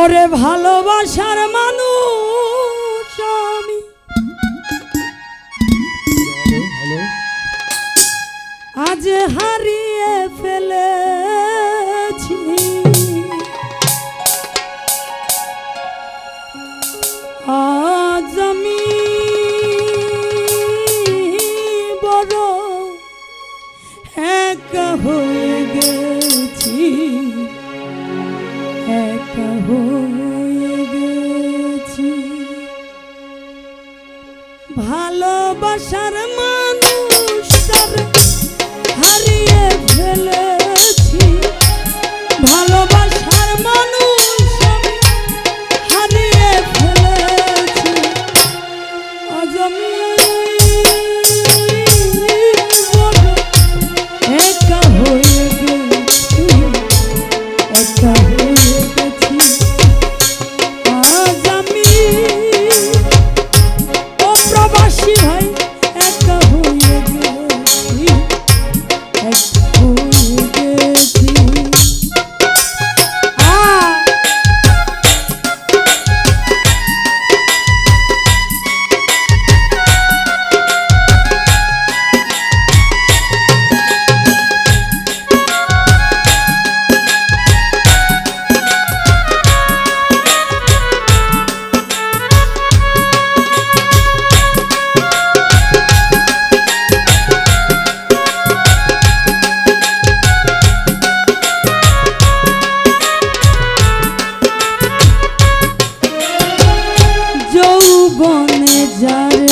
ওরে ভালোবাসার মানুষ আমি। আজ হারিয়ে ফেলেছি। আজ আমি বড় একা হয়ে গেছি। একা ভালোবাসার মানুষ বনে যার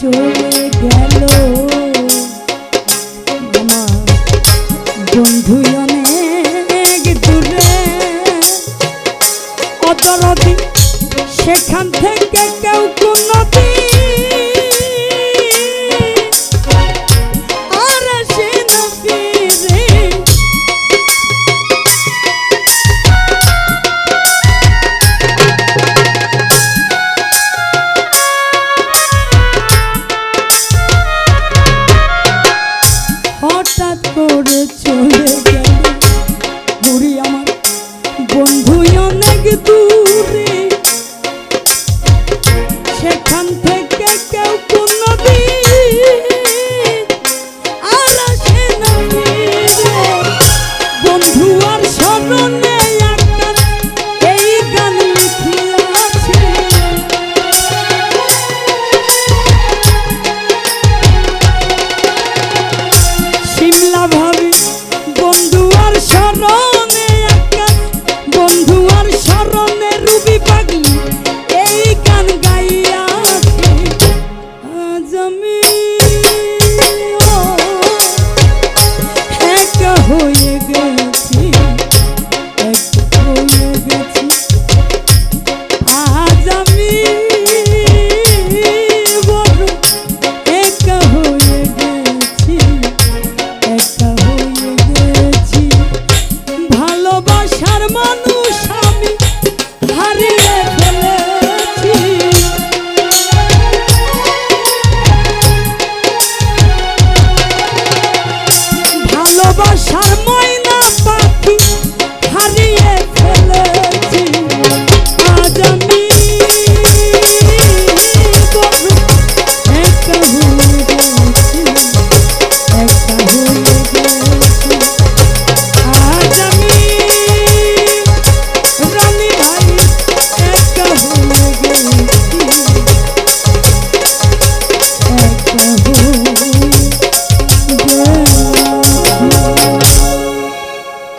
চলে গেল। বন্ধু অনেক দূরে। অতলতি সেখান থেকে কেউ কোনদিন That's boy.